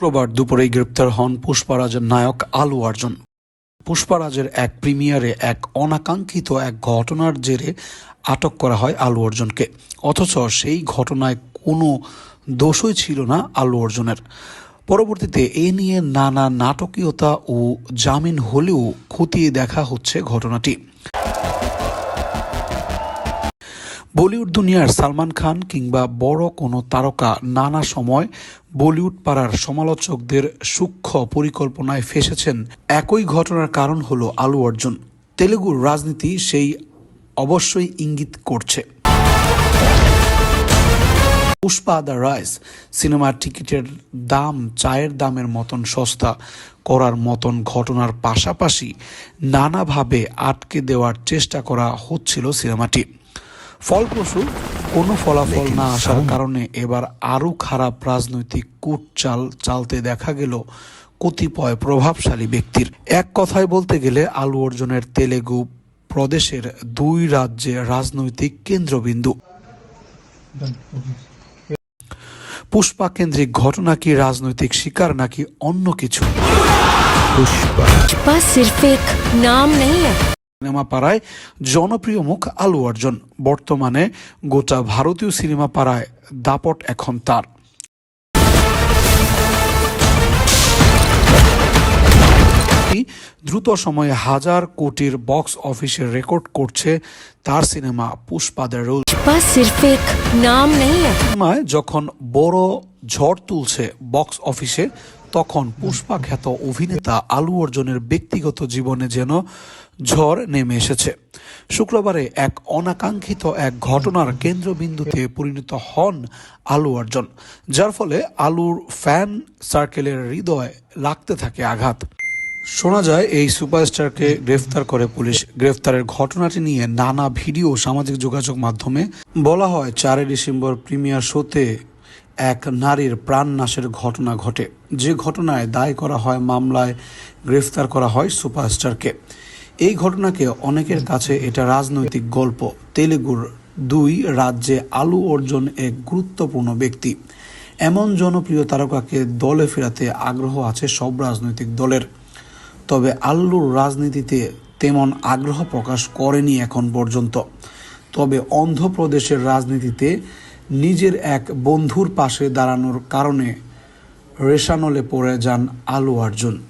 শুক্রবার দুপুরে গ্রেপ্তার হন পুষ্পারাজের নায়ক আলু অর্জুন। পুষ্পারাজের এক প্রিমিয়ারে এক অনাকাঙ্ক্ষিত এক ঘটনার জেরে আটক করা হয় আলু অর্জুনকে। অথচ সেই ঘটনায় কোনো দোষই ছিল না আলু অর্জুনের। পরবর্তীতে এ নিয়ে নানা নাটকীয়তা ও জামিন হলেও খতিয়ে দেখা হচ্ছে ঘটনাটি। বলিউড দুনিয়ার সালমান খান কিংবা বড় কোনো তারকা নানা সময় বলিউড পাড়ার সমালোচকদের সূক্ষ্ম পরিকল্পনায় ফেসেছেন। একই ঘটনার কারণ হলো আলু অর্জুন। তেলেগুর রাজনীতি সেই অবশ্যই ইঙ্গিত করছে। পুষ্পা দ্য রাইস সিনেমার টিকিটের দাম চায়ের দামের মতন সস্তা করার মতন ঘটনার পাশাপাশি নানাভাবে আটকে দেওয়ার চেষ্টা করা হচ্ছিল সিনেমাটি। ফলপ্রসূ কোনো ফলাফল না আসার কারণে এবার আরও খারাপ রাজনৈতিক কূটচাল চালতে দেখা গেল কতিপয় প্রভাবশালী ব্যক্তির এক কথায় বলতে গেলে আলু অর্জুনের তেলেগু প্রদেশের দুই রাজ্যে রাজনৈতিক কেন্দ্রবিন্দু পুষ্পা কেন্দ্রিক ঘটনা কি রাজনৈতিক শিকার নাকি অন্য কিছু पुष्पा सिर्फ एक नाम नहीं है সিনেমা পাড়ায় জনপ্রিয় মুখ আলু অর্জন। বর্তমানে গোটা ভারতীয় সিনেমা পাড়ায় দাপট এখন তার। দ্রুত সময়ে হাজার কোটির বক্স অফিসে রেকর্ড করছে তার সিনেমা পুষ্পাদের রোল সিনেমায় যখন বড় ঝড় তুলছে বক্স অফিসে, তখন পুষ্পা খ্যাত অভিনেতা আলু অর্জনের ব্যক্তিগত জীবনে যেন ঝড় নেমে এসেছে। শুক্রবারে এক অনাকাঙ্ক্ষিত এক ঘটনার কেন্দ্রবিন্দুতে পরিণত হন আলু অর্জন, যার ফলে আলুর ফ্যান সার্কেলের হৃদয় লাগতে থাকে আঘাত। শোনা যায়, এই সুপারস্টারকে গ্রেফতার করে পুলিশ। গ্রেফতারের ঘটনাটি নিয়ে নানা ভিডিও সামাজিক যোগাযোগ মাধ্যমে। বলা হয়, চারই ডিসেম্বর প্রিমিয়ার শোতে এক নারীর প্রাণ নাশের ঘটনা ঘটে। যে ঘটনায় দায় করা হয় মামলায় গ্রেফতার করা হয় সুপারস্টারকে। এই ঘটনাকে অনেকের কাছে এটা রাজনৈতিক গল্প। তেলেগুর দুই রাজ্যে আলু অর্জন এক গুরুত্বপূর্ণ ব্যক্তি। এমন জনপ্রিয় তারকাকে দলে ফেরাতে আগ্রহ আছে সব রাজনৈতিক দলের। তবে আল্লুর রাজনীতিতে তেমন আগ্রহ প্রকাশ করেনি এখন পর্যন্ত। তবে অন্ধ্রপ্রদেশের রাজনীতিতে নিজের এক বন্ধুর পাশে দাঁড়ানোর কারণে রেশানলে পড়ে যান আলু অর্জুন।